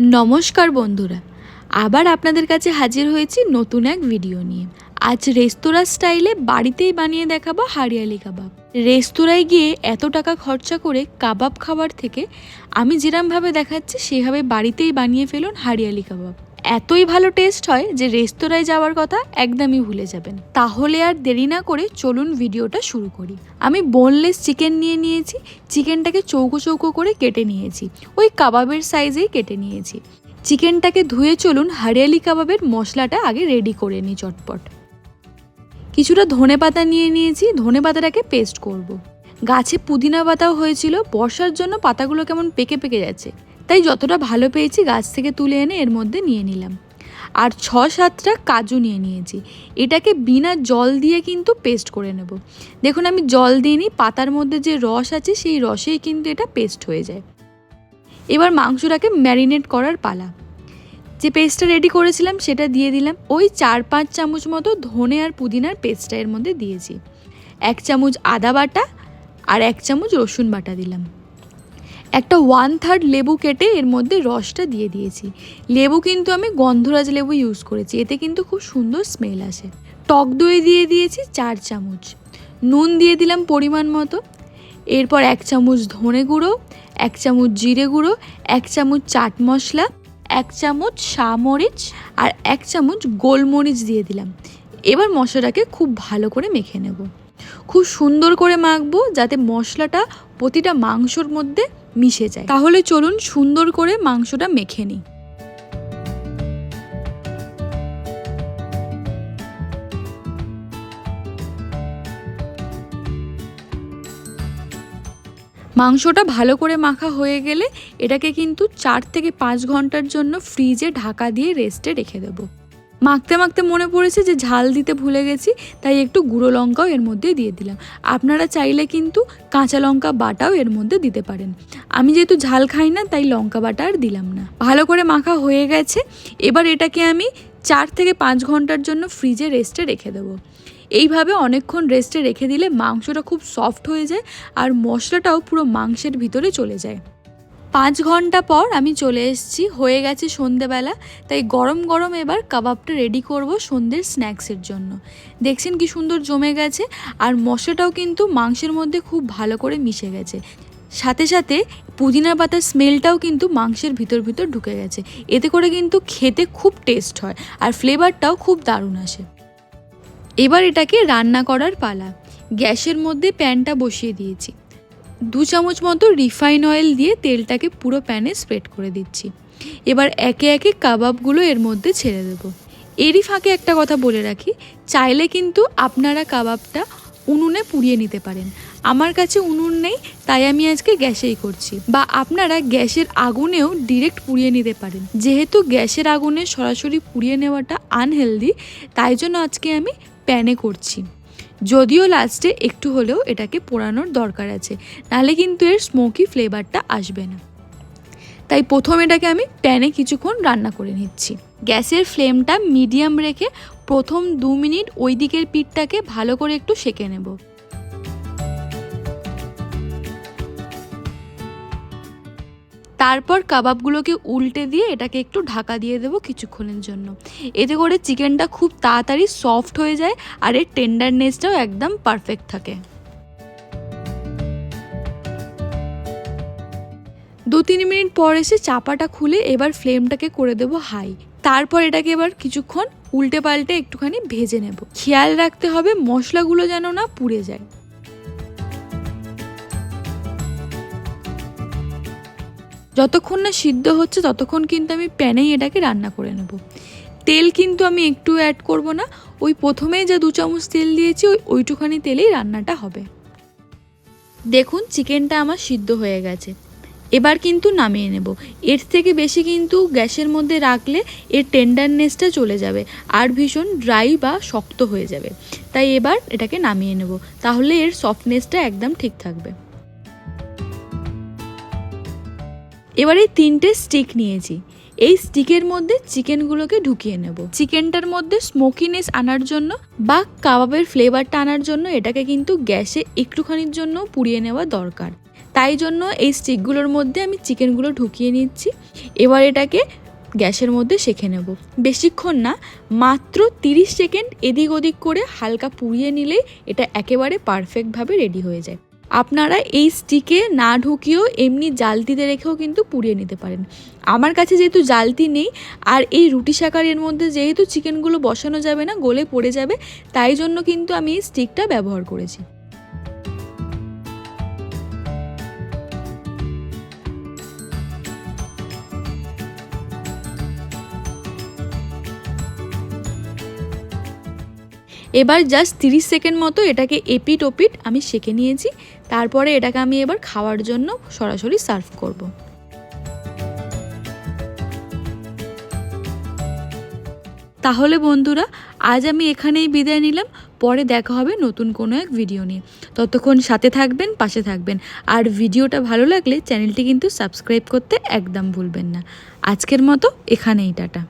নমস্কার বন্ধুরা, আবার আপনাদের কাছে হাজির হয়েছি নতুন এক ভিডিও নিয়ে। আজ রেস্তোরাঁ স্টাইলে বাড়িতেই বানিয়ে দেখাবো হারিয়ালি কাবাব। রেস্তোরাঁয় গিয়ে এত টাকা খরচা করে কাবাব খাবার থেকে আমি যেরমভাবে দেখাচ্ছি, সেভাবে বাড়িতেই বানিয়ে ফেলুন হারিয়ালি কাবাব। এতই ভালো টেস্ট হয় যে রেস্তোরাঁয় যাওয়ার কথা একদমই ভুলে যাবেন। তাহলে আর দেরি না করে চলুন ভিডিওটা শুরু করি। আমি বোনলেস চিকেন নিয়ে নিয়েছি চিকেনটাকে চৌকো চৌকো করে কেটে নিয়েছি, ওই কাবাবের সাইজেই কেটে নিয়েছি। চিকেনটাকে ধুয়ে চলুন হারিয়ালি কাবাবের মশলাটা আগে রেডি করে নিই চটপট। কিছুটা ধনে পাতা নিয়ে নিয়েছি, ধনে পাতাটাকে পেস্ট করব। গাছে পুদিনা পাতাও হয়েছিল, বর্ষার জন্য পাতাগুলো কেমন পেকে পেকে যাচ্ছে। তাই যতটা ভালো পেয়েছি গাছ থেকে তুলে এনে এর মধ্যে নিয়ে নিলাম। আর ছ সাতটা কাজু নিয়ে নিয়েছি। এটাকে বিনা জল দিয়ে কিন্তু পেস্ট করে নেব। দেখুন, আমি জল দিইনি, পাতার মধ্যে যে রস আছে সেই রসেই কিন্তু এটা পেস্ট হয়ে যায়। এবার মাংসটাকে ম্যারিনেট করার পালা। যে পেস্টটা রেডি করেছিলাম, সেটা দিয়ে দিলাম। ওই চার পাঁচ চামচ মতো ধনে আর পুদিনার পেস্টটা এর মধ্যে দিয়েছি। এক চামচ আদা বাটা আর এক চামচ রসুন বাটা দিলাম। একটা ওয়ান থার্ড লেবু কেটে এর মধ্যে রসটা দিয়ে দিয়েছি। লেবু কিন্তু আমি গন্ধরাজ লেবু ইউজ করেছি, এতে কিন্তু খুব সুন্দর স্মেল আসে। টক দই দিয়ে দিয়েছি চার চামচ। নুন দিয়ে দিলাম পরিমাণ মতো। এরপর এক চামচ ধনে গুঁড়ো, এক চামচ জিরে গুঁড়ো, এক চামচ চাট মশলা, এক চামচ মরিচ আর এক চামচ গোলমরিচ দিয়ে দিলাম। এবার মশলাটাকে খুব ভালো করে মেখে নেব। খুব সুন্দর করে মাখবো যাতে মশলাটা প্রতিটা মাংসর মধ্যে মিশে যায়। তাহলে চলুন সুন্দর করে মাংসটা মেখে নিই। মাংসটা ভালো করে মাখা হয়ে গেলে এটাকে কিন্তু চার থেকে পাঁচ ঘণ্টার জন্য ফ্রিজে ঢাকা দিয়ে রেস্টে রেখে দেবো। মাখতে মাখতে মনে পড়েছে যে ঝাল দিতে ভুলে গেছি, তাই একটু গুঁড়ো লঙ্কাও এর মধ্যে দিয়ে দিলাম। আপনারা চাইলে কিন্তু কাঁচা লঙ্কা বাটাও এর মধ্যে দিতে পারেন। আমি যেহেতু ঝাল খাই না, তাই লঙ্কা বাটা আর দিলাম না। ভালো করে মাখা হয়ে গেছে। এবার এটাকে আমি চার থেকে পাঁচ ঘণ্টার জন্য ফ্রিজে রেস্টে রেখে দেবো। এইভাবে অনেকক্ষণ রেস্টে রেখে দিলে মাংসটা খুব সফট হয়ে যায় আর মশলাটাও পুরো মাংসের ভিতরে চলে যায়। পাঁচ ঘণ্টা পর আমি চলে এসেছি, হয়ে গেছে সন্ধেবেলা, তাই গরম গরম এবার কাবাবটা রেডি করব সন্ধ্যের স্ন্যাক্সের জন্য। দেখছেন কি সুন্দর জমে গেছে, আর মশলাটাও কিন্তু মাংসের মধ্যে খুব ভালো করে মিশে গেছে। সাথে সাথে পুদিনা পাতার স্মেলটাও কিন্তু মাংসের ভিতর ভিতর ঢুকে গেছে। এতে করে কিন্তু খেতে খুব টেস্ট হয়, আর ফ্লেভারটাও খুব দারুণ আসে। এবার এটাকে রান্না করার পালা। গ্যাসের মধ্যে প্যানটা বসিয়ে দিয়েছি। দু চামচ মতো রিফাইন অয়েল দিয়ে তেলটাকে পুরো প্যানে স্প্রেড করে দিচ্ছি। এবার একে একে কাবাবগুলো এর মধ্যে ছেড়ে দেবো। এরই ফাঁকে একটা কথা বলে রাখি, চাইলে কিন্তু আপনারা কাবাবটা উনুনে পুড়িয়ে নিতে পারেন। আমার কাছে উনুন নেই, তাই আমি আজকে গ্যাসেই করছি। বা আপনারা গ্যাসের আগুনেও ডিরেক্ট পুড়িয়ে নিতে পারেন। যেহেতু গ্যাসের আগুনে সরাসরি পুড়িয়ে নেওয়াটা আনহেলদি তাই জন্য আজকে আমি প্যানে করছি। যদিও লাস্টে একটু হলেও এটাকে পোড়ানোর দরকার আছে, নাহলে কিন্তু এর স্মোকি ফ্লেভারটা আসবে না। তাই প্রথম এটাকে আমি প্যানে কিছুক্ষণ রান্না করে নিচ্ছি। গ্যাসের ফ্লেমটা মিডিয়াম রেখে প্রথম দু মিনিট ওই দিকের পিঠটাকে ভালো করে একটু সেঁকে নেব। তারপর কাবাবগুলোকে উল্টে দিয়ে এটাকে একটু ঢাকা দিয়ে দেবো কিছুক্ষণের জন্য। এতে করে চিকেনটা খুব তাড়াতাড়ি সফট হয়ে যায় আর এর টেন্ডারনেসটাও একদম পারফেক্ট থাকে। দু তিন মিনিট পর এসে চাপাটা খুলে এবার ফ্লেমটাকে করে দেবো হাই। তারপর এটাকে এবার কিছুক্ষণ উল্টে পাল্টে একটুখানি ভেজে নেব। খেয়াল রাখতে হবে মশলাগুলো যেন না পুড়ে যায়। যতক্ষণ না সিদ্ধ হচ্ছে, ততক্ষণ কিন্তু আমি প্যানেই এটাকে রান্না করে নেব। তেল কিন্তু আমি একটু অ্যাড করব না, ওই প্রথমেই যে দু চামচ তেল দিয়েছি, ওই ওইটুখানি তেলেই রান্নাটা হবে। দেখুন, চিকেনটা আমার সিদ্ধ হয়ে গেছে। এবার কিন্তু নামিয়ে নেব। এর থেকে বেশি কিন্তু গ্যাসের মধ্যে রাখলে এর টেন্ডারনেসটা চলে যাবে আর ভীষণ ড্রাই বা শক্ত হয়ে যাবে। তাই এবার এটাকে নামিয়ে নেব। তাহলে এর সফটনেসটা একদম ঠিক থাকবে। এবারে তিনটে স্টিক নিয়েছি। এই স্টিকের মধ্যে চিকেনগুলোকে ঢুকিয়ে নেব। চিকেনটার মধ্যে স্মোকিনেস আনার জন্য বা কাবাবের ফ্লেভারটা আনার জন্য এটাকে কিন্তু গ্যাসে একটুখানির জন্য পুড়িয়ে নেওয়া দরকার। তাই জন্য এই স্টিকগুলোর মধ্যে আমি চিকেনগুলো ঢুকিয়ে নিচ্ছি। এবার এটাকে গ্যাসের মধ্যে সেঁকে নেব। বেশিক্ষণ না, মাত্র 30 সেকেন্ড এদিক ওদিক করে হালকা পুড়িয়ে নিলেই এটা একেবারে পারফেক্টভাবে রেডি হয়ে যায়। আপনারা এই স্টিকে না ঢুকিয়েও এমনি জালতিতে রেখেও কিন্তু পুড়িয়ে নিতে পারেন। আমার কাছে যেহেতু জালতি নেই, আর এই রুটি শাকার এর মধ্যে যেহেতু চিকেনগুলো বসানো যাবে না, গলে পড়ে যাবে, তাই জন্য কিন্তু আমি এই স্টিকটা ব্যবহার করেছি। এবার জাস্ট তিরিশ সেকেন্ড মতো এটাকে এপিট ওপিট আমি সেঁকে নিয়েছি। তারপরে এটাকে আমি এবার খাওয়ার জন্য সরাসরি সার্ভ করব। তাহলে বন্ধুরা, আজ আমি এখানেই বিদায় নিলাম। পরে দেখা হবে নতুন কোনো এক ভিডিও নিয়ে। ততক্ষণ সাথে থাকবেন, পাশে থাকবেন। আর ভিডিওটা ভালো লাগলে চ্যানেলটি কিন্তু সাবস্ক্রাইব করতে একদম ভুলবেন না। আজকের মতো এখানেই, টাটা।